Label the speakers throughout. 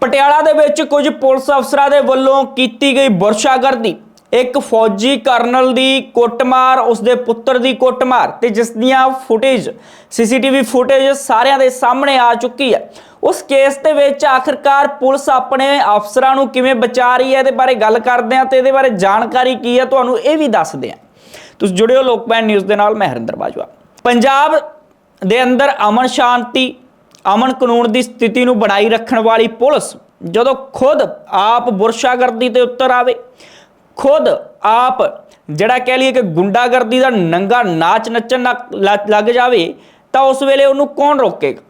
Speaker 1: ਪਟਿਆਲਾ ਦੇ ਵਿੱਚ ਕੁਝ ਪੁਲਿਸ ਅਫਸਰਾਂ ਦੇ ਵੱਲੋਂ ਕੀਤੀ ਗਈ ਵਰਸ਼ਾਗਰਦੀ। ਇੱਕ ਫੌਜੀ ਕਰਨਲ ਦੀ ਕੁੱਟਮਾਰ, ਉਸਦੇ ਪੁੱਤਰ ਦੀ ਕੁੱਟਮਾਰ ਤੇ ਜਿਸ ਦੀਆਂ ਫੁਟੇਜ, ਸੀਸੀਟੀਵੀ ਫੁਟੇਜ ਸਾਰਿਆਂ ਦੇ ਸਾਹਮਣੇ ਆ ਚੁੱਕੀ ਹੈ। ਉਸ ਕੇਸ ਦੇ ਵਿੱਚ ਆਖਿਰਕਾਰ ਪੁਲਿਸ ਆਪਣੇ ਅਫਸਰਾਂ ਨੂੰ ਕਿਵੇਂ ਬਚਾ ਰਹੀ ਹੈ ਇਹਦੇ ਬਾਰੇ ਗੱਲ ਕਰਦੇ ਹਾਂ ਤੇ ਇਹਦੇ ਬਾਰੇ ਜਾਣਕਾਰੀ ਕੀ ਹੈ ਤੁਹਾਨੂੰ ਇਹ ਵੀ ਦੱਸਦੇ ਹਾਂ। ਤੁਸੀਂ ਜੁੜਿਓ ਲੋਕਪੈਨ ਨਿਊਜ਼ ਦੇ ਨਾਲ, ਮੈਂ ਹਰਿੰਦਰ ਬਾਜਵਾ। ਪੰਜਾਬ ਦੇ ਅੰਦਰ ਅਮਨ ਸ਼ਾਂਤੀ ਅਮਨ ਕਾਨੂੰਨ ਦੀ ਸਥਿਤੀ ਨੂੰ ਬਣਾਈ ਰੱਖਣ ਵਾਲੀ ਪੁਲਿਸ ਜਦੋਂ ਖੁਦ ਆਪ ਬੁਰਸ਼ਾਗਰਦੀ ਤੇ ਉੱਤਰ ਆਵੇ। ਖੁਦ ਆਪ ਜਿਹੜਾ ਕਹਿ ਲਈਏ ਕਿ ਗੁੰਡਾਗਰਦੀ ਦਾ ਨੰਗਾ ਨਾਚ ਨੱਚਣ ਲੱਗ- ਜਾਵੇ, ਤਾਂ ਉਸ ਵੇਲੇ ਉਹਨੂੰ ਕੌਣ ਰੋਕੇਗਾ?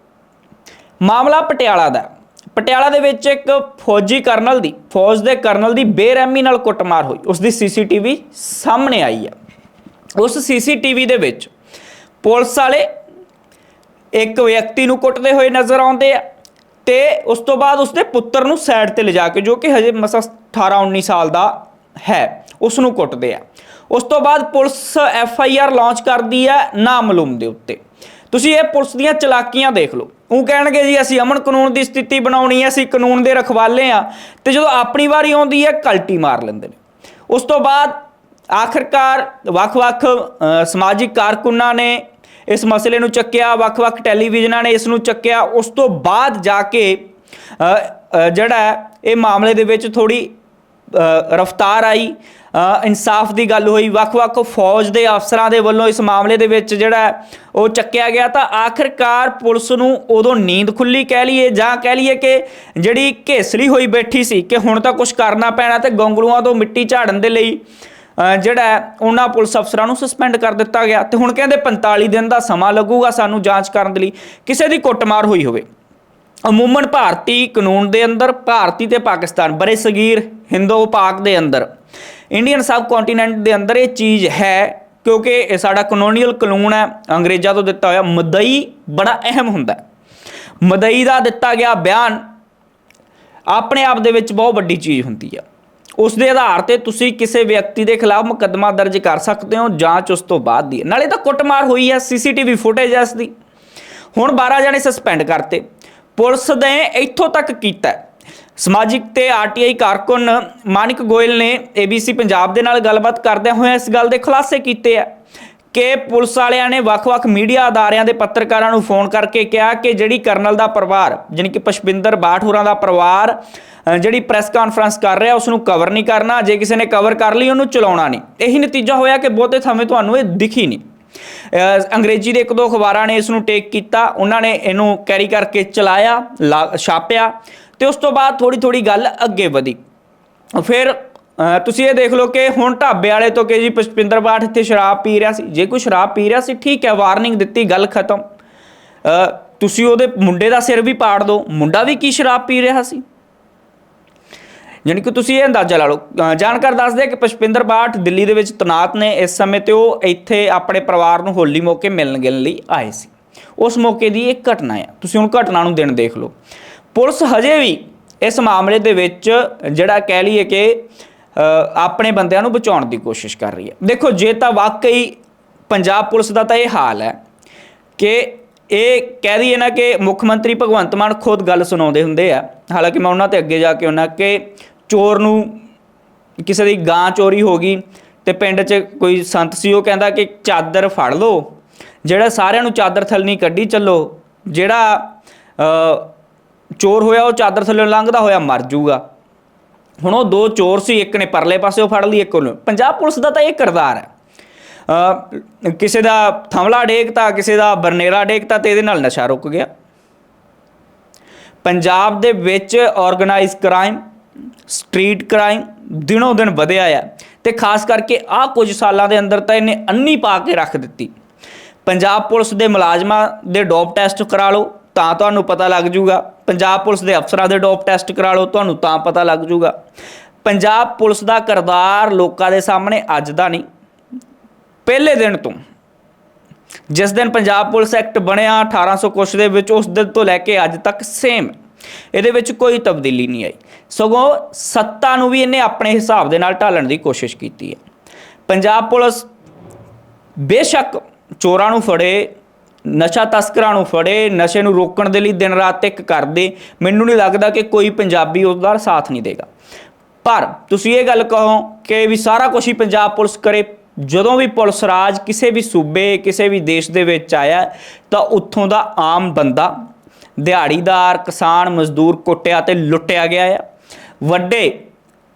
Speaker 1: ਮਾਮਲਾ ਪਟਿਆਲਾ ਦਾ ਪਟਿਆਲਾ ਦੇ ਵਿੱਚ ਇੱਕ ਫੌਜੀ ਕਰਨਲ ਦੀ, ਫੌਜ ਦੇ ਕਰਨਲ ਦੀ ਬੇਰਹਿਮੀ ਨਾਲ ਕੁੱਟਮਾਰ ਹੋਈ। ਉਸ ਦੀ ਸੀਸੀਟੀਵੀ ਸਾਹਮਣੇ ਆਈ ਹੈ। ਉਸ ਸੀਸੀਟੀਵੀ ਦੇ ਵਿੱਚ ਪੁਲਿਸ ਵਾਲੇ ਇੱਕ ਵਿਅਕਤੀ ਨੂੰ ਕੁੱਟਦੇ ਹੋਏ ਨਜ਼ਰ ਆਉਂਦੇ ਆ ਤੇ ਉਸ ਤੋਂ ਬਾਅਦ ਉਸਦੇ ਪੁੱਤਰ ਨੂੰ ਸਾਈਡ ਤੇ ਲਿਜਾ ਕੇ ਜੋ ਕਿ ਹਜੇ ਮਸਾ 18 19 ਸਾਲ ਦਾ ਹੈ, ਉਸ ਨੂੰ ਕੁੱਟਦੇ ਆ। ਉਸ ਤੋਂ ਬਾਅਦ police F I R launch ਕਰਦੀ ਹੈ ਨਾਮਲੂਮ ਦੇ ਉੱਤੇ। ਤੁਸੀਂ ਇਹ ਪੁਲਿਸ ਦੀਆਂ ਚਲਾਕੀਆਂ ਦੇਖ ਲਓ। ਉਹ ਕਹਿਣਗੇ ਜੀ, ਅਸੀਂ ਅਮਨ ਕਾਨੂੰਨ ਦੀ ਸਥਿਤੀ ਬਣਾਉਣੀ ਹੈ ਅਸੀਂ ਕਾਨੂੰਨ ਦੇ ਰਖਵਾਲੇ ਆ ਤੇ ਜਦੋਂ ਆਪਣੀ ਵਾਰੀ ਆਉਂਦੀ ਹੈ ਕਲਟੀ ਮਾਰ ਲੈਂਦੇ ਨੇ। ਉਸ ਤੋਂ ਬਾਅਦ ਆਖਰਕਾਰ ਵੱਖ-ਵੱਖ ਸਮਾਜਿਕ ਕਾਰਕੁਨਾਂ ਨੇ ਇਸ ਮਸਲੇ ਨੂੰ ਚੱਕਿਆ, ਵੱਖ-ਵੱਖ ਟੈਲੀਵਿਜ਼ਨਾਂ ਨੇ ਇਸ ਨੂੰ ਚੱਕਿਆ। ਉਸ ਤੋਂ ਬਾਅਦ ਜਾ ਕੇ ਜਿਹੜਾ ਇਹ ਮਾਮਲੇ ਦੇ ਵਿੱਚ ਥੋੜੀ ਰਫਤਾਰ ਆਈ। ਇਨਸਾਫ ਦੀ ਗੱਲ ਹੋਈ। ਵੱਖ-ਵੱਖ ਫੌਜ ਦੇ ਅਫਸਰਾਂ ਦੇ ਵੱਲੋਂ ਇਸ ਮਾਮਲੇ ਦੇ ਵਿੱਚ ਜਿਹੜਾ ਉਹ ਚੱਕਿਆ ਗਿਆ। ਤਾਂ ਆਖਰਕਾਰ ਪੁਲਿਸ ਨੂੰ ਉਦੋਂ ਨੀਂਦ ਖੁੱਲੀ ਕਹਿ ਲਈਏ, ਜਾਂ ਕਹਿ ਲਈਏ ਕਿ ਜਿਹੜੀ ਘੇਸਲੀ ਹੋਈ ਬੈਠੀ ਸੀ ਕਿ ਹੁਣ ਤਾਂ ਕੁਝ ਕਰਨਾ ਪੈਣਾ ਤੇ ਗੋਂਗਲੂਆਂ ਤੋਂ ਮਿੱਟੀ ਝਾੜਨ ਦੇ ਲਈ ਜਿਹੜਾ ਉਹਨਾਂ ਪੁਲਿਸ ਅਫਸਰਾਂ ਨੂੰ ਸਸਪੈਂਡ ਕਰ ਦਿੱਤਾ ਗਿਆ ਤੇ ਹੁਣ ਕਹਿੰਦੇ 45 ਦਿਨ ਦਾ ਸਮਾਂ ਲੱਗੂਗਾ ਸਾਨੂੰ ਜਾਂਚ ਕਰਨ ਦੇ ਲਈ, ਕਿਸੇ ਦੀ ਕੁੱਟਮਾਰ ਹੋਈ ਹੋਵੇ। ਅਮੂਮਨ ਭਾਰਤੀ ਕਾਨੂੰਨ ਦੇ ਅੰਦਰ, ਭਾਰਤੀ ਤੇ ਪਾਕਿਸਤਾਨ ਬਰੇ ਸਗੀਰ ਹਿੰਦੋ ਪਾਕ ਦੇ ਅੰਦਰ। ਇੰਡੀਅਨ ਸਬ ਕੰਟੀਨੈਂਟ ਦੇ ਅੰਦਰ ਇਹ ਚੀਜ਼ ਹੈ, ਕਿਉਂਕਿ ਇਹ ਸਾਡਾ ਕਲੋਨੀਅਲ ਕਾਨੂੰਨ ਹੈ, ਅੰਗਰੇਜ਼ਾਂ ਤੋਂ ਦਿੱਤਾ ਹੋਇਆ ਮਦਈ ਬੜਾ ਅਹਿਮ ਹੁੰਦਾ ਮਦਈ ਦਾ ਦਿੱਤਾ ਗਿਆ ਬਿਆਨ ਆਪਣੇ ਆਪ ਦੇ ਵਿੱਚ ਬਹੁਤ ਵੱਡੀ ਚੀਜ਼ ਹੁੰਦੀ ਆ ਉਸ ਦੇ ਆਧਾਰ ਤੇ ਤੁਸੀਂ ਕਿਸੇ ਵਿਅਕਤੀ ਦੇ ਖਿਲਾਫ ਮੁਕੱਦਮਾ ਦਰਜ ਕਰ ਸਕਦੇ ਹੋ, ਜਾਂਚ ਉਸ ਤੋਂ ਬਾਅਦ ਦੀ ਨਾਲੇ ਤਾਂ ਕੁੱਟਮਾਰ ਹੋਈ ਹੈ, ਸੀਸੀਟੀਵੀ ਫੁਟੇਜ ਹੈ ਇਸ ਦੀ ਹੁਣ 12 ਜਣੇ ਸਸਪੈਂਡ ਕਰਤੇ। ਪੁਲਿਸ ਨੇ ਇੱਥੋਂ ਤੱਕ ਕੀਤਾ ਹੈ। ਸਮਾਜਿਕ ਤੇ ਆਰਟੀਆਈ ਕਾਰਕੁਨ ਮਾਨਿਕ ਗੋਇਲ ਨੇ ABC ਪੰਜਾਬ ਦੇ ਨਾਲ ਗੱਲਬਾਤ ਕਰਦਿਆਂ ਹੋਇਆਂ ਇਸ ਗੱਲ ਦੇ ਖੁਲਾਸੇ ਕੀਤੇ ਆ। ਕਿ ਪੁਲਿਸ ਵਾਲਿਆਂ ਨੇ ਵੱਖ-ਵੱਖ ਮੀਡੀਆ ਅਦਾਰਿਆਂ ਦੇ ਪੱਤਰਕਾਰਾਂ ਨੂੰ ਫੋਨ ਕਰਕੇ ਕਿਹਾ ਕਿ ਜਿਹੜੀ ਕਰਨਲ ਦਾ ਪਰਿਵਾਰ, ਜਾਣੀ ਕਿ ਪਸ਼ਪਿੰਦਰ ਬਾਠ ਹੋਰਾਂ ਦਾ ਪਰਿਵਾਰ ਜਿਹੜੀ ਪ੍ਰੈਸ ਕਾਨਫਰੰਸ ਕਰ ਰਿਹਾ ਉਸ ਨੂੰ ਕਵਰ ਨਹੀਂ ਕਰਨਾ, ਜੇ ਕਿਸੇ ਨੇ ਕਵਰ ਕਰ ਲਈ, ਉਹਨੂੰ ਚਲਾਉਣਾ ਨਹੀਂ। ਇਹੀ ਨਤੀਜਾ ਹੋਇਆ ਕਿ ਬਹੁਤੇ ਥਾਵੇਂ ਤੁਹਾਨੂੰ ਇਹ ਦਿਖੀ ਨਹੀਂ। ਅੰਗਰੇਜ਼ੀ ਦੇ ਇੱਕ ਦੋ ਅਖਬਾਰਾਂ ਨੇ ਇਸ ਨੂੰ ਟੇਕ ਕੀਤਾ, ਉਹਨਾਂ ਨੇ ਇਹਨੂੰ ਕੈਰੀ ਕਰਕੇ ਚਲਾਇਆ, ਲਾ- ਛਾਪਿਆ, ਤੇ ਉਸ ਤੋਂ ਬਾਅਦ ਥੋੜੀ ਥੋੜੀ ਗੱਲ ਅੱਗੇ ਵਧੀ। ਫਿਰ ਤੁਸੀਂ ਇਹ ਦੇਖ ਲਓ ਕਿ ਹੁਣ ਢਾਬੇ ਵਾਲੇ ਤੋਂ ਕਿ ਜੀ ਪੁਸ਼ਪਿੰਦਰ ਬਾਠ ਇੱਥੇ ਸ਼ਰਾਬ ਪੀ ਰਿਹਾ ਸੀ। ਜੇ ਕੋਈ ਸ਼ਰਾਬ ਪੀ ਰਿਹਾ ਸੀ, ਠੀਕ ਹੈ, ਵਾਰਨਿੰਗ ਦਿੱਤੀ, ਗੱਲ ਖਤਮ। ਤੁਸੀਂ ਉਹਦੇ ਮੁੰਡੇ ਦਾ ਸਿਰ ਵੀ ਪਾੜ ਦਿਓ। ਮੁੰਡਾ ਵੀ ਕੀ ਸ਼ਰਾਬ ਪੀ ਰਿਹਾ ਸੀ? ਯਾਨੀ ਕਿ ਤੁਸੀਂ ਇਹ ਅੰਦਾਜ਼ਾ ਲਾ ਲਓ। ਜਾਣਕਾਰ ਦੱਸਦੇ ਆ ਕਿ ਪੁਸ਼ਪਿੰਦਰ ਬਾਠ ਦਿੱਲੀ ਦੇ ਵਿੱਚ ਤਨਾਤ ਨੇ। ਇਸ ਸਮੇਂ ਤੇ ਉਹ ਇੱਥੇ ਆਪਣੇ ਪਰਿਵਾਰ ਨੂੰ ਹੋਲੀ ਮੌਕੇ ਮਿਲਣ ਗਿਲਣ ਲਈ ਆਏ ਸੀ। ਉਸ ਮੌਕੇ ਦੀ ਇਹ ਘਟਨਾ ਹੈ ਤੁਸੀਂ ਹੁਣ ਘਟਨਾ ਨੂੰ ਦਿਨ ਦੇਖ ਲਓ। ਪੁਲਿਸ ਹਜੇ ਵੀ ਇਸ ਮਾਮਲੇ ਦੇ ਵਿੱਚ ਜਿਹੜਾ ਕਹਿ ਲਈਏ ਕਿ ਆਪਣੇ ਬੰਦਿਆਂ ਨੂੰ ਬਚਾਉਣ ਦੀ ਕੋਸ਼ਿਸ਼ ਕਰ ਰਹੀ ਹੈ। ਦੇਖੋ, ਜੇ ਤਾਂ ਵਾਕਈ ਪੰਜਾਬ ਪੁਲਿਸ ਦਾ ਤਾਂ ਇਹ ਹਾਲ ਹੈ ਕਿ ਇਹ ਕਹਿ ਦਈਏ ਨਾ ਕਿ ਮੁੱਖ ਮੰਤਰੀ ਭਗਵੰਤ ਮਾਨ ਖੁਦ ਗੱਲ ਸੁਣਾਉਂਦੇ ਹੁੰਦੇ ਆ। ਹਾਲਾਂਕਿ ਮੈਂ ਉਹਨਾਂ ਤੇ ਅੱਗੇ ਜਾ ਕੇ ਉਹਨਾਂ ਕਿ ਚੋਰ ਨੂੰ ਕਿਸੇ ਦੀ ਗਾਂ ਚੋਰੀ ਹੋ ਗਈ ਤੇ ਪਿੰਡ 'ਚ ਕੋਈ ਸੰਤ ਸੀ, ਉਹ ਕਹਿੰਦਾ ਕਿ ਚਾਦਰ ਫੜ ਲਓ, ਜਿਹੜਾ ਸਾਰਿਆਂ ਨੂੰ ਚਾਦਰ ਥੱਲਣੀ ਕੱਢੀ ਚੱਲੋ, ਜਿਹੜਾ ਚੋਰ ਹੋਇਆ ਉਹ ਚਾਦਰ ਥੱਲੇ ਲੰਘਦਾ ਹੋਇਆ ਮਰ ਜਾਊਗਾ ਹੁਣ ਉਹ ਦੋ ਚੋਰ ਸੀ, ਇੱਕ ਨੇ ਪਰਲੇ ਪਾਸੇ ਫੜ ਲਈ, ਇੱਕ ਉਹਨੇ। ਪੰਜਾਬ ਪੁਲਿਸ ਦਾ ਤਾਂ ਇਹ ਕਿਰਦਾਰ ਹੈ। ਕਿਸੇ ਦਾ ਥਮਲਾ ਡੇਕਤਾ ਕਿਸੇ ਦਾ ਬਰਨੇਰਾ ਡੇਕਤਾ ਤੇ ਇਹਦੇ ਨਾਲ ਨਸ਼ਾ ਰੁਕ ਗਿਆ। ਪੰਜਾਬ ਦੇ ਵਿੱਚ ਆਰਗੇਨਾਈਜ਼ ਕ੍ਰਾਈਮ ਸਟਰੀਟ ਕ੍ਰਾਈਮ ਦਿਨੋਂ ਦਿਨ ਵਧਿਆ ਆ। ਤੇ ਖਾਸ ਕਰਕੇ ਆਹ ਕੁਝ ਸਾਲਾਂ ਦੇ ਅੰਦਰ ਤਾਂ ਇਹਨੇ ਅੰਨੀ ਪਾ ਕੇ ਰੱਖ ਦਿੱਤੀ। ਪੰਜਾਬ ਪੁਲਿਸ ਦੇ ਮੁਲਾਜ਼ਮਾਂ ਦੇ ਡੋਪ ਟੈਸਟ ਕਰਾ ਲਓ। ਤਾਂ ਤੁਹਾਨੂੰ ਪਤਾ ਲੱਗ ਜੂਗਾ। ਪੰਜਾਬ ਪੁਲਿਸ ਦੇ ਅਫਸਰਾਂ ਦੇ ਡੋਪ ਟੈਸਟ ਕਰਾ ਲਓ, ਤੁਹਾਨੂੰ ਤਾਂ ਪਤਾ ਲੱਗ ਜੂਗਾ। ਪੰਜਾਬ ਪੁਲਿਸ ਦਾ ਕਿਰਦਾਰ ਲੋਕਾਂ ਦੇ ਸਾਹਮਣੇ ਅੱਜ ਦਾ ਨਹੀਂ, ਪਹਿਲੇ ਦਿਨ ਤੋਂ। ਜਿਸ ਦਿਨ ਪੰਜਾਬ ਪੁਲਿਸ ਐਕਟ ਬਣਿਆ 1800 ਕੁਛ ਦੇ ਵਿੱਚ, ਉਸ ਦਿਨ ਤੋਂ ਲੈ ਕੇ ਅੱਜ ਤੱਕ ਸੇਮ ਇਹਦੇ ਵਿੱਚ ਕੋਈ ਤਬਦੀਲੀ ਨਹੀਂ ਆਈ। ਸਗੋਂ ਸੱਤਾ ਨੂੰ ਵੀ ਇਹਨੇ ਆਪਣੇ ਹਿਸਾਬ ਦੇ ਨਾਲ ਢਾਲਣ ਦੀ ਕੋਸ਼ਿਸ਼ ਕੀਤੀ ਹੈ। ਪੰਜਾਬ ਪੁਲਿਸ ਬੇਸ਼ੱਕ ਚੋਰਾਂ ਨੂੰ ਫੜੇ ਨਸ਼ਾ ਤਸਕਰਾਂ ਨੂੰ ਫੜੇ, ਨਸ਼ੇ ਨੂੰ ਰੋਕਣ ਦੇ ਲਈ ਦਿਨ ਰਾਤ ਇੱਕ ਕਰਦੇ। ਮੈਨੂੰ ਨਹੀਂ ਲੱਗਦਾ ਕਿ ਕੋਈ ਪੰਜਾਬੀ ਉਹਦਾ ਸਾਥ ਨਹੀਂ ਦੇਗਾ। ਪਰ ਤੁਸੀਂ ਇਹ ਗੱਲ ਕਹੋ ਕਿ ਵੀ ਸਾਰਾ ਕੁਝ ਹੀ ਪੰਜਾਬ ਪੁਲਿਸ ਕਰੇ। ਜਦੋਂ ਵੀ ਪੁਲਿਸ ਰਾਜ ਕਿਸੇ ਵੀ ਸੂਬੇ, ਕਿਸੇ ਵੀ ਦੇਸ਼ ਦੇ ਵਿੱਚ ਆਇਆ, ਤਾਂ ਉੱਥੋਂ ਦਾ ਆਮ ਬੰਦਾ, ਦਿਹਾੜੀਦਾਰ, ਕਿਸਾਨ, ਮਜ਼ਦੂਰ ਕੁੱਟਿਆ ਤੇ ਲੁੱਟਿਆ ਗਿਆ ਆ। ਵੱਡੇ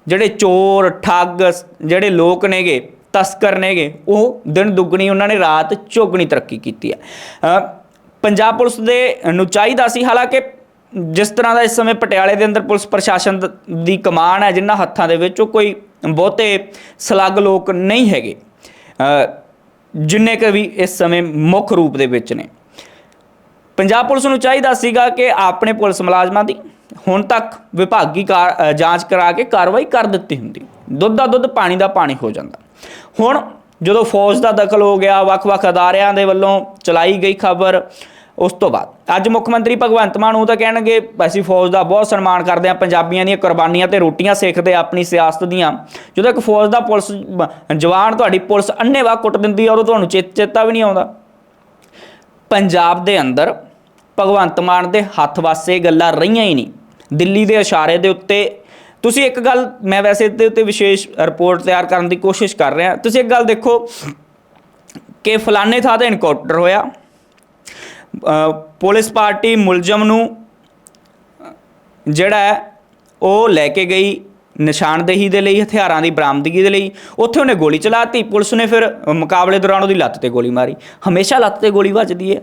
Speaker 1: ਜਿਹੜੇ ਚੋਰ, ਠੱਗ, ਜਿਹੜੇ ਲੋਕ ਨੇਗੇ ਤਸਕਰ ਨੇਗੇ। ਉਹ ਦਿਨ ਦੁੱਗਣੀ ਉਹਨਾਂ ਨੇ, ਰਾਤ ਚੌਗਣੀ ਤਰੱਕੀ ਕੀਤੀ ਹੈ ਪੰਜਾਬ ਪੁਲਿਸ ਦੇ ਨੂੰ ਚਾਹੀਦਾ ਸੀ। ਹਾਲਾਂਕਿ ਜਿਸ ਤਰ੍ਹਾਂ ਦਾ ਇਸ ਸਮੇਂ ਪਟਿਆਲੇ ਦੇ ਅੰਦਰ ਪੁਲਿਸ ਪ੍ਰਸ਼ਾਸਨ ਦੀ ਕਮਾਨ ਹੈ, ਜਿਨ੍ਹਾਂ ਹੱਥਾਂ ਦੇ ਵਿੱਚ ਉਹ ਕੋਈ ਬਹੁਤੇ ਸਲੱਗ ਲੋਕ ਨਹੀਂ ਹੈਗੇ। ਜਿੰਨੇ ਕਿ ਵੀ ਇਸ ਸਮੇਂ ਮੁੱਖ ਰੂਪ ਦੇ ਵਿੱਚ ਨੇ। ਪੰਜਾਬ ਪੁਲਿਸ ਨੂੰ ਚਾਹੀਦਾ ਸੀਗਾ ਕਿ ਆਪਣੇ ਪੁਲਿਸ ਮੁਲਾਜ਼ਮਾਂ ਦੀ ਹੁਣ ਤੱਕ ਵਿਭਾਗੀ ਕਾਰ- ਜਾਂਚ ਕਰਾ ਕੇ ਕਾਰਵਾਈ ਕਰ ਦਿੱਤੀ ਹੁੰਦੀ। ਦੁੱਧ ਦਾ ਦੁੱਧ, ਪਾਣੀ ਦਾ ਪਾਣੀ ਹੋ ਜਾਂਦਾ। ਹੁਣ ਜਦੋਂ ਫੌਜ ਦਾ ਦਖਲ ਹੋ ਗਿਆ, ਵੱਖ-ਵੱਖ ਅਦਾਰਿਆਂ ਦੇ ਵੱਲੋਂ ਚਲਾਈ ਗਈ ਖਬਰ, ਉਸ ਤੋਂ ਬਾਅਦ ਅੱਜ ਮੁੱਖ ਮੰਤਰੀ ਭਗਵੰਤ ਮਾਨ ਉਹ ਤਾਂ ਕਹਿਣਗੇ, ਅਸੀਂ ਫੌਜ ਦਾ ਬਹੁਤ ਸਨਮਾਨ ਕਰਦੇ ਹਾਂ, ਪੰਜਾਬੀਆਂ ਦੀਆਂ ਕੁਰਬਾਨੀਆਂ ਤੇ ਰੋਟੀਆਂ ਸੇਕਦੇ ਆ ਆਪਣੀ ਸਿਆਸਤ ਦੀਆਂ। ਜਦੋਂ ਇੱਕ ਫੌਜ ਦਾ ਪੁਲਿਸ ਜਵਾਨ ਤੁਹਾਡੀ ਪੁਲਿਸ ਅੰਨੇਵਾਹ ਕੁੱਟ ਦਿੰਦੀ ਆ, ਉਦੋਂ ਤੁਹਾਨੂੰ ਚੇਤ- ਚੇਤਾ ਵੀ ਨਹੀਂ ਆਉਂਦਾ। ਪੰਜਾਬ ਦੇ ਅੰਦਰ ਭਗਵੰਤ ਮਾਨ ਦੇ ਹੱਥ ਵਾਸੇ ਗੱਲਾਂ ਰਹੀਆਂ ਹੀ ਨਹੀਂ। ਦਿੱਲੀ ਦੇ ਇਸ਼ਾਰੇ ਦੇ ਉੱਤੇ ਤੁਸੀਂ ਇੱਕ ਗੱਲ ਮੈਂ ਵੈਸੇ ਇਹਦੇ ਉੱਤੇ ਵਿਸ਼ੇਸ਼ ਰਿਪੋਰਟ ਤਿਆਰ ਕਰਨ ਦੀ ਕੋਸ਼ਿਸ਼ ਕਰ ਰਿਹਾ। ਤੁਸੀਂ ਇੱਕ ਗੱਲ ਦੇਖੋ ਕਿ ਫਲਾਣੇ ਥਾਂ ਤੇ ਇਨਕਾਊਂਟਰ ਹੋਇਆ। ਪੁਲਿਸ ਪਾਰਟੀ ਮੁਲਜ਼ਮ ਨੂੰ ਜਿਹੜਾ ਹੈ ਉਹ ਲੈ ਕੇ ਗਈ ਨਿਸ਼ਾਨਦੇਹੀ ਦੇ ਲਈ, ਹਥਿਆਰਾਂ ਦੀ ਬਰਾਮਦਗੀ ਦੇ ਲਈ। ਉੱਥੇ ਉਹਨੇ ਗੋਲੀ ਚਲਾਤੀ। ਪੁਲਿਸ ਨੇ ਫਿਰ ਮੁਕਾਬਲੇ ਦੌਰਾਨ ਉਹਦੀ ਲੱਤ ਤੇ ਗੋਲੀ ਮਾਰੀ। ਹਮੇਸ਼ਾ ਲੱਤ ਤੇ ਗੋਲੀ ਵੱਜਦੀ ਹੈ।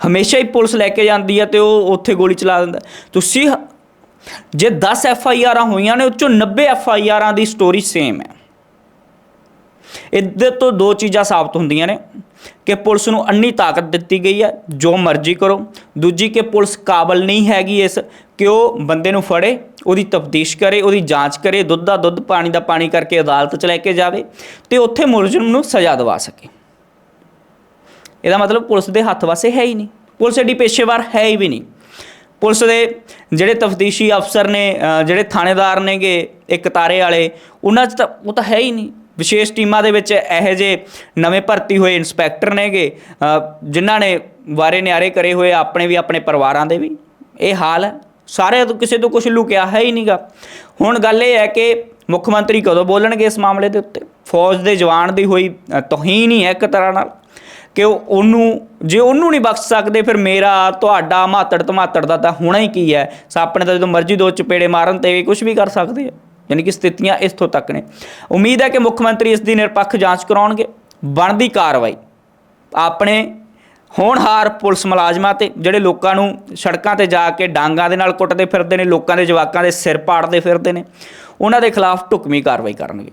Speaker 1: ਹਮੇਸ਼ਾ ਹੀ ਪੁਲਿਸ ਲੈ ਕੇ ਜਾਂਦੀ ਹੈ ਤੇ ਉਹ ਉੱਥੇ ਗੋਲੀ ਚਲਾ ਦਿੰਦਾ। ਤੁਸੀਂ ਜੇ 10 ਐਫ ਆਈ ਆਰਾਂ ਹੋਈਆਂ ਨੇ ਉਹ ਚੋਂ 90 ਐਫ ਆਈ ਆਰਾਂ ਦੀ ਸਟੋਰੀ ਸੇਮ ਹੈ। ਇਹਦੇ ਤੋਂ ਦੋ ਚੀਜ਼ਾਂ ਸਾਬਤ ਹੁੰਦੀਆਂ ਨੇ ਕਿ ਪੁਲਿਸ ਨੂੰ ਅੰਨੀ ਤਾਕਤ ਦਿੱਤੀ ਗਈ ਹੈ, ਜੋ ਮਰਜ਼ੀ ਕਰੋ। ਦੂਜੀ ਕਿ ਪੁਲਿਸ ਕਾਬਲ ਨਹੀਂ ਹੈਗੀ ਇਸ, ਕਿ ਉਹ ਬੰਦੇ ਨੂੰ ਫੜੇ, ਉਹਦੀ ਤਫਤੀਸ਼ ਕਰੇ, ਉਹਦੀ ਜਾਂਚ ਕਰੇ, ਦੁੱਧ ਦਾ ਦੁੱਧ, ਪਾਣੀ ਦਾ ਪਾਣੀ ਕਰਕੇ ਅਦਾਲਤ 'ਚ ਲੈ ਕੇ ਜਾਵੇ ਤੇ ਉੱਥੇ ਮੁਲਜ਼ਮ ਨੂੰ ਸਜ਼ਾ ਦਿਵਾ ਸਕੇ। ਇਹਦਾ ਮਤਲਬ ਪੁਲਿਸ ਦੇ ਹੱਥ ਵਾਸੇ ਹੈ ਹੀ ਨਹੀਂ। ਪੁਲਿਸ ਐਡੀ ਪੇਸ਼ੇਵਾਰ ਹੈ ਹੀ ਵੀ ਨਹੀਂ। ਪੁਲਿਸ ਦੇ ਜਿਹੜੇ ਤਫਤੀਸ਼ੀ ਅਫਸਰ ਨੇ ਜਿਹੜੇ ਥਾਣੇਦਾਰ ਨੇਗੇ, ਇੱਕ ਤਾਰੇ ਵਾਲੇ, ਉਹਨਾਂ 'ਚ ਤਾਂ ਉਹ ਤਾਂ ਹੈ ਹੀ ਨਹੀਂ। ਵਿਸ਼ੇਸ਼ ਟੀਮਾਂ ਦੇ ਵਿੱਚ ਇਹੋ ਜਿਹੇ ਨਵੇਂ ਭਰਤੀ ਹੋਏ ਇਨਸਪੈਕਟਰ ਨੇਗੇ ਜਿਨ੍ਹਾਂ ਨੇ ਵਾਰੇ ਨਿਆਰੇ ਕਰੇ ਹੋਏ ਆਪਣੇ ਵੀ ਆਪਣੇ ਪਰਿਵਾਰਾਂ ਦੇ ਵੀ। ਇਹ ਹਾਲ ਹੈ। ਸਾਰੇ ਤੋਂ ਕਿਸੇ ਤੋਂ ਕੁਝ ਲੁਕਿਆ ਹੈ ਹੀ ਨਹੀਂਗਾ। ਹੁਣ ਗੱਲ ਇਹ ਹੈ ਕਿ ਮੁੱਖ ਮੰਤਰੀ ਕਦੋਂ ਬੋਲਣਗੇ ਇਸ ਮਾਮਲੇ ਦੇ ਉੱਤੇ? ਫੌਜ ਦੇ ਜਵਾਨ ਦੀ ਹੋਈ ਤੋਹੀਨ ਹੀ ਹੈ ਇੱਕ ਤਰ੍ਹਾਂ ਨਾਲ। ਕਿ ਉਹ ਉਹਨੂੰ, ਜੇ ਉਹਨੂੰ ਨਹੀਂ ਬਖਸ਼ ਸਕਦੇ, ਫਿਰ ਮੇਰਾ, ਤੁਹਾਡਾ ਮਾਤੜ ਧਮਾਤੜ ਦਾ ਤਾਂ ਹੋਣਾ ਹੀ ਕੀ ਹੈ? ਸਾਪਣੇ ਤਾਂ ਜਦੋਂ ਮਰਜ਼ੀ ਦੋ ਚਪੇੜੇ ਮਾਰਨ ਤੇ ਵੀ ਕੁਝ ਵੀ ਕਰ ਸਕਦੇ ਆ। ਯਾਨੀ ਕਿ ਸਥਿਤੀਆਂ ਇਸਥੋਂ ਤੱਕ ਨੇ। ਉਮੀਦ ਹੈ ਕਿ ਮੁੱਖ ਮੰਤਰੀ ਇਸ ਦੀ ਨਿਰਪੱਖ ਜਾਂਚ ਕਰਾਉਣਗੇ। ਬਣਦੀ ਕਾਰਵਾਈ। ਆਪਣੇ ਹੋਣਹਾਰ ਪੁਲਿਸ ਮੁਲਾਜ਼ਮਾਂ ਤੇ, ਜਿਹੜੇ ਲੋਕਾਂ ਨੂੰ ਸੜਕਾਂ ਤੇ ਜਾ ਕੇ ਡਾਂਗਾਂ ਦੇ ਨਾਲ ਕੁੱਟਦੇ ਫਿਰਦੇ ਨੇ, ਲੋਕਾਂ ਦੇ ਜਵਾਕਾਂ ਦੇ ਸਿਰ ਪਾੜਦੇ ਫਿਰਦੇ ਨੇ, ਉਹਨਾਂ ਦੇ ਖਿਲਾਫ ਢੁਕਵੀਂ ਕਾਰਵਾਈ ਕਰਨਗੇ।